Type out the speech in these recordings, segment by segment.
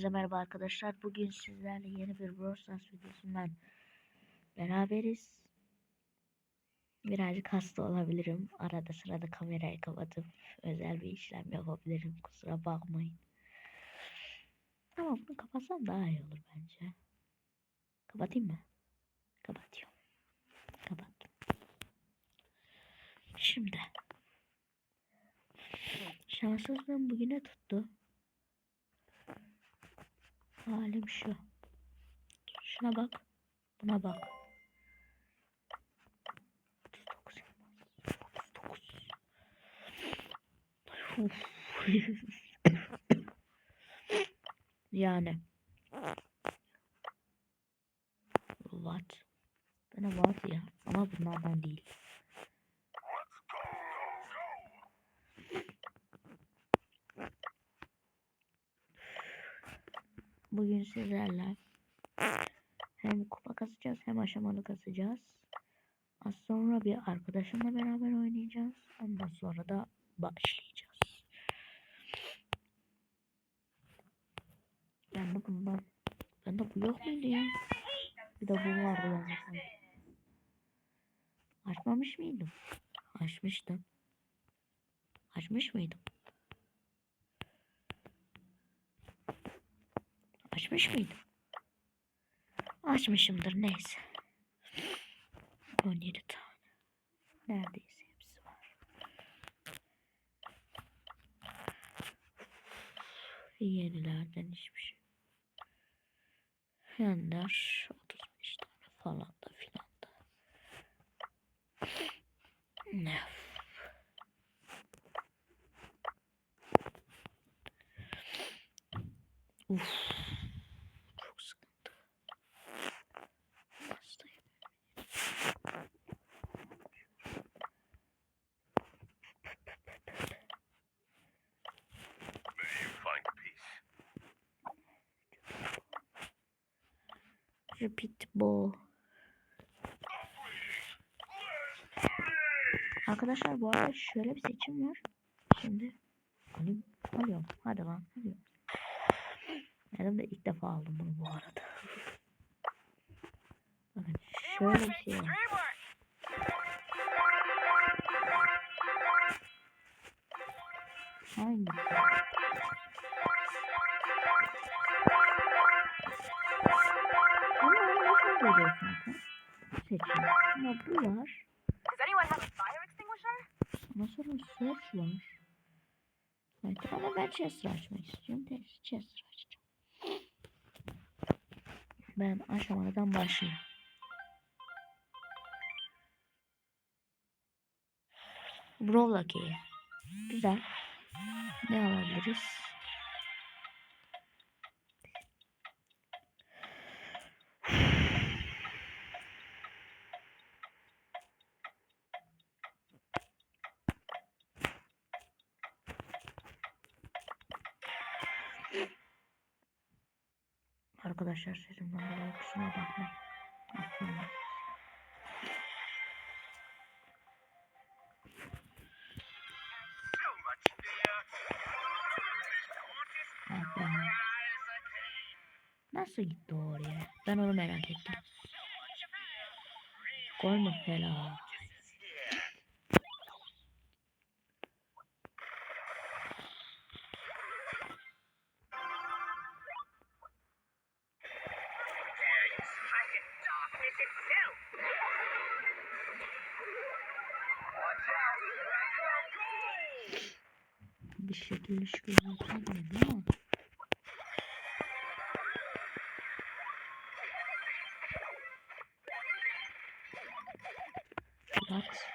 Herkese merhaba arkadaşlar. Bugün sizlerle yeni bir Brawl Stars videosundan beraberiz. Birazcık hasta olabilirim. Arada sırada kamerayı kapatıp özel bir işlem yapabilirim. Kusura bakmayın. Ama bunu kapatsam daha iyi olur bence. Kapatayım mı? Kapatıyorum. Kapattım. Şimdi. Şanssızlığım bugüne tuttu. Halim şu. Şuna bak. Buna bak. 39 39. Uf. yani. What? Bana var ya ama bunlardan değil. Bugün sizlerle hem kupa kasacağız hem aşamalı kasacağız. Az sonra bir arkadaşımla beraber oynayacağız. Ondan sonra da başlayacağız. Ben de bundan ben de bu yok muydu ya? Bir de bu vardı bende. Açmamış mıydım? Açmıştım. Açmış mıydım? Açmış mıydım? Açmışımdır neyse. 17 tane. Neredeyse hepsi var. Yenilerden hiçbir şey. Ender 35 tane falan da filan da. Ne? Uf. Repeat ball. Arkadaşlar bu arada şöyle bir seçim var. Şimdi alayım. Alıyorum. Hadi lan. Alıyorum. Benim de ilk defa aldım bunu bu arada. Bakın şöyle bir şey var. Seçim. Ama bu var. Does anyone have a fire extinguisher? Ondan sonra search var. Evet ama ben Chester açmak istiyorum. Chester açacağım. Ben aşamadan başlayayım. Brawl Key. Güzel. Ne alabiliriz? Arkadaşlar sesimden dolayı kusura bakmayın. Aferin. Nasıl gitti oraya? Ben onu merak ettim. Gol mü helal? Şekilde şu gözükmedi ama. What?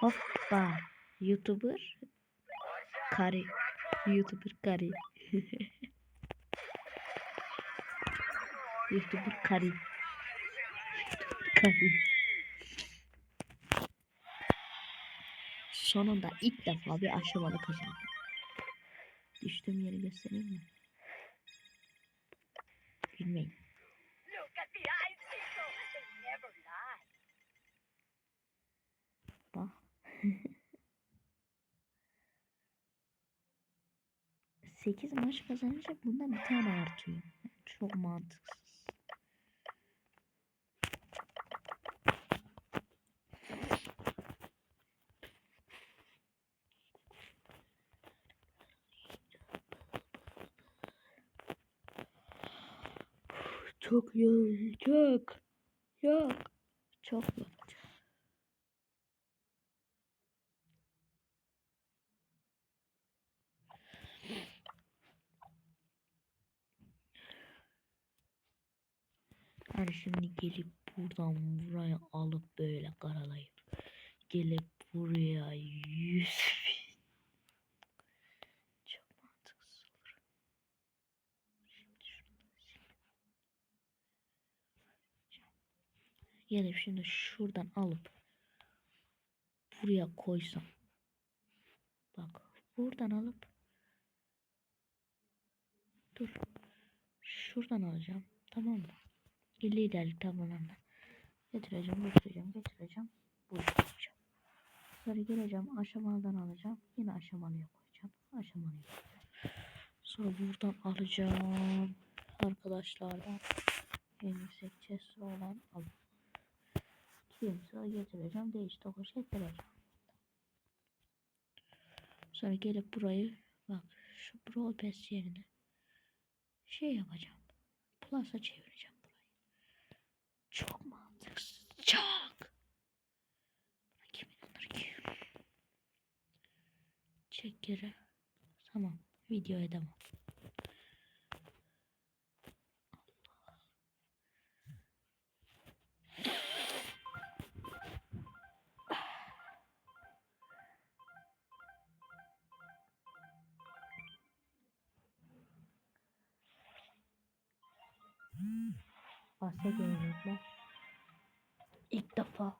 Hoppa. YouTuber. Kari. YouTuber kari. YouTuber kari. Kari. sonunda ilk defa bir aşamalı kazandım. Düştüğüm yeri göstereyim mi? Gülmeyin. Bak. Sekiz maç kazanınca bundan bir tane artıyor. Çok mantıksız. Çok yorucu, çok. Çok. Çok yorucu. Yani şimdi gelip buradan buraya alıp böyle karalayıp gelip buraya yüz bin. Çok mantıksız olur. Şimdi şuradan sileyim. Gelip şimdi şuradan alıp buraya koysam. Bak buradan alıp dur. Şuradan alacağım. Tamam mı? liderlik tabanında getireceğim, getireceğim, getireceğim. Buraya koyacağım. Sonra geleceğim aşamalıdan alacağım. Yine aşamalıya koyacağım. Aşamalıya koyacağım. Sonra buradan alacağım. Arkadaşlardan en yüksek olan alıp kimse getireceğim. Değiş tokuş getireceğim. Sonra gelip burayı bak şu Brawl Pass yerine şey yapacağım. Plus'a çevireceğim burayı. Çok mantıksız. Çok. Buna kim inanır ki? Çek geri. Tamam. Videoya devam. Gelecekler. İlk defa.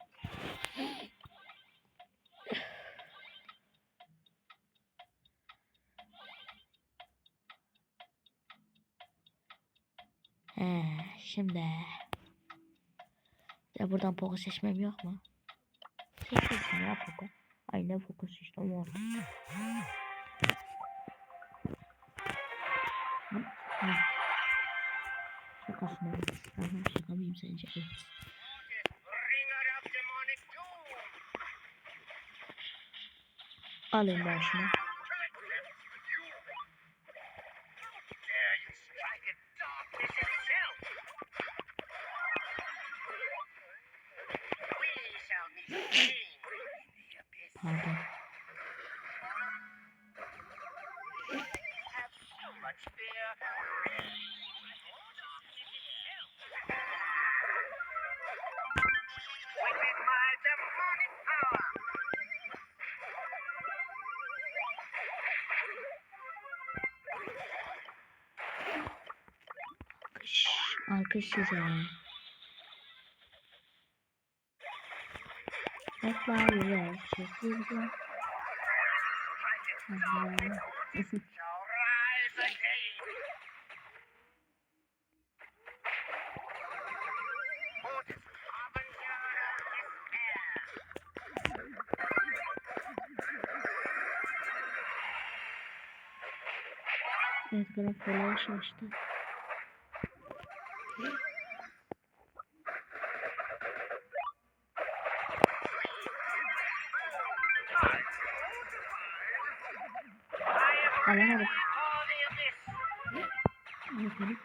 He, şimdi. Ya buradan poku seçmem yok mu? Seçmesin ya poku. Aynen poku seçtim orada. Şakasına. Aha, şaka mıyım sence? Evet. Alayım ben şunu. Alkış. Alkış size. Bekler güzel. Çok güzel. Aha. shall rise again.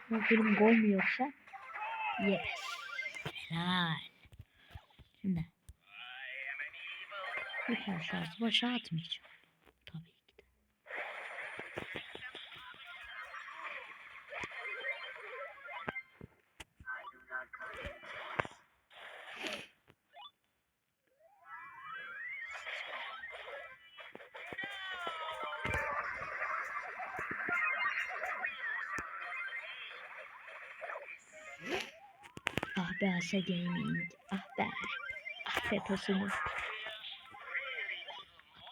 Bu benim gol mü yoksa? Yes. Helal. Şimdi bir tane şarjı başa atmayacağım. Be Asa Gaming. Ah be. Ah be tosunu. Ah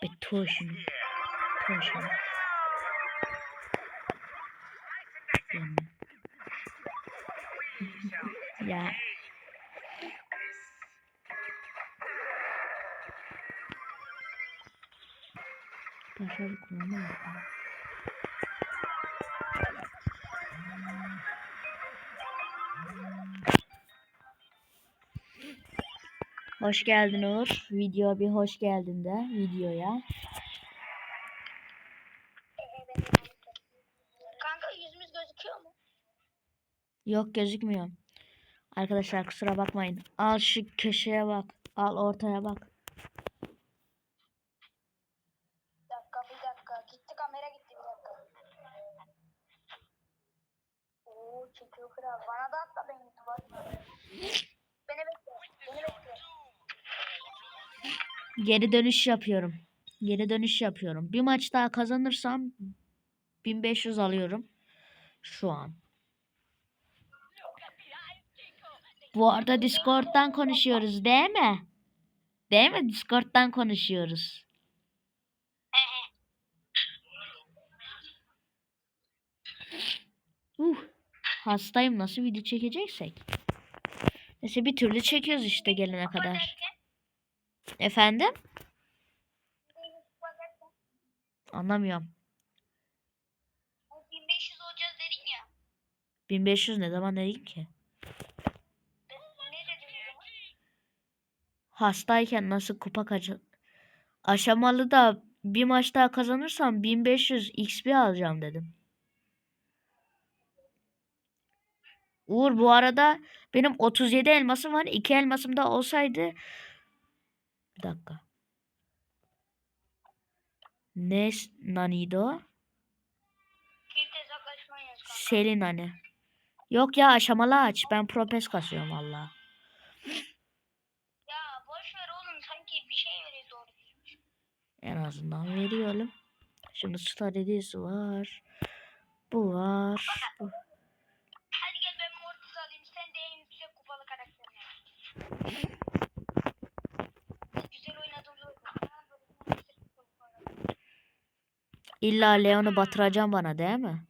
be. Toşunu. Yanına. Ya. Başarı kullanma Hoş geldin Uğur. Video bir hoş geldin de videoya. Kanka yüzümüz gözüküyor mu? Yok gözükmüyor. Arkadaşlar kusura bakmayın. Al şu köşeye bak. Al ortaya bak. Bir dakika bir dakika. Gitti kamera gitti bir dakika. Oo çekiyor kral. Bana da atla ben YouTube'a. Beni bekle. Beni bekle. Geri dönüş yapıyorum. Geri dönüş yapıyorum. Bir maç daha kazanırsam 1500 alıyorum. Şu an. Bu arada Discord'dan konuşuyoruz değil mi? Değil mi? Discord'dan konuşuyoruz. Uh, hastayım nasıl video çekeceksek. Neyse bir türlü çekiyoruz işte gelene kadar. Efendim? Anlamıyorum. 1500 olacağız dedin ya. 1500 ne zaman ki? Dedin zaman? Hastayken nasıl kupa kaçı... Aşamalı da bir maç daha kazanırsam 1500 XP alacağım dedim. Uğur bu arada benim 37 elmasım var. 2 elmasım da olsaydı bir dakika. Ne naniydi o? Selin hani. Yok ya aşamalı aç. Ben propes kasıyorum valla. Ya boş ver oğlum sanki bir şey veriyor doğru düzgün. En azından veriyorum. Şimdi star hediyesi var. Bu var. Bu. Hadi gel ben Mortis alayım sen de en yüksek kupalı karakterini. İlla Leon'u batıracağım bana değil mi?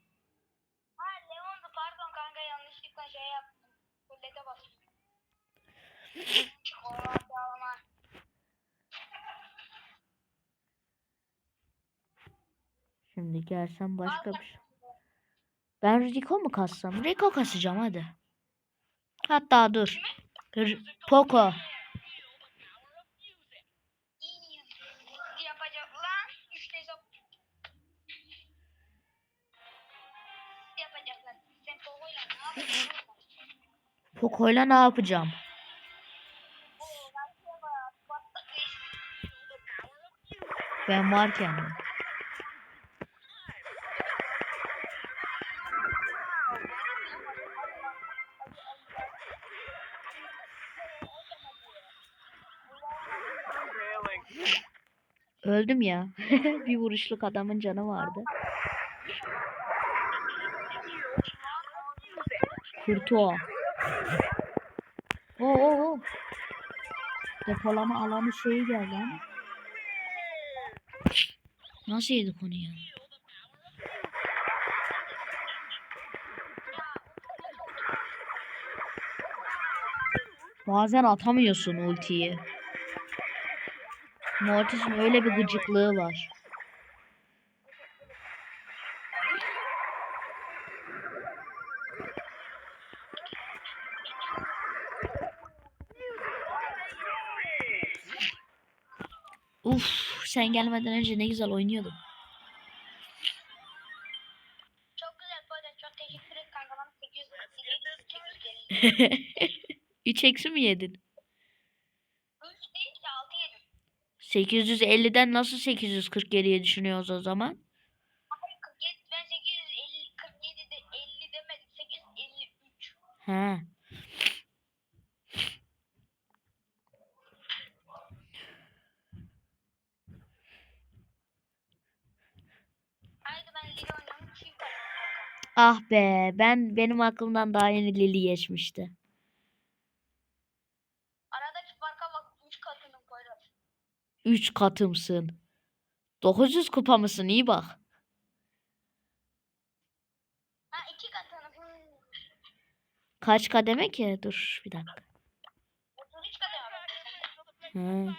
Ha Leon'du pardon kanka yanlışlıkla şey yaptım. Kullete bastım. Şimdi gelsem başka bir şey. Ben Rico mu kassam? Rico kasacağım hadi. Hatta dur. Poco. Poco'yla ne yapacağım? Ben varken mi? Öldüm ya. bir vuruşluk adamın canı vardı. Kurtu o. Oo, oo, oo. Depolama alanı şeyi geldi ama. Nasıl yedik onu ya? Bazen atamıyorsun ultiyi. Mortis'in öyle bir gıcıklığı var. Uf, sen gelmeden önce ne güzel oynuyordum. Çok güzel böyle çok teşekkür ederim kanka bana 800 800 gelin. 3 eksi mi yedin? 3 değil ki 6 yedim. 850'den nasıl 840 geriye düşünüyoruz o zaman? Hayır 47 ben 850 47 de 50 demedim 853. He. Haydi ben Lili oynuyorum çift alayım kanka. Ah be, ben benim aklımdan daha yeni Lili geçmişti. Aradaki farka bak 3 katının koyuyor. 3 katımsın. 900 kupa mısın? İyi bak. Ha 2 katının. Hmm. Kaç kademe ki? Dur bir dakika. 33 katı var.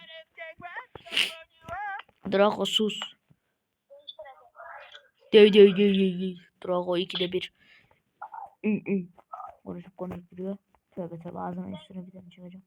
He. Draco sus. Döy döy döy döy döy. Draco 2'de 1. Konuşup konuşup duruyor. Tövbe tövbe ağzına üstüne bir tane çıkacağım.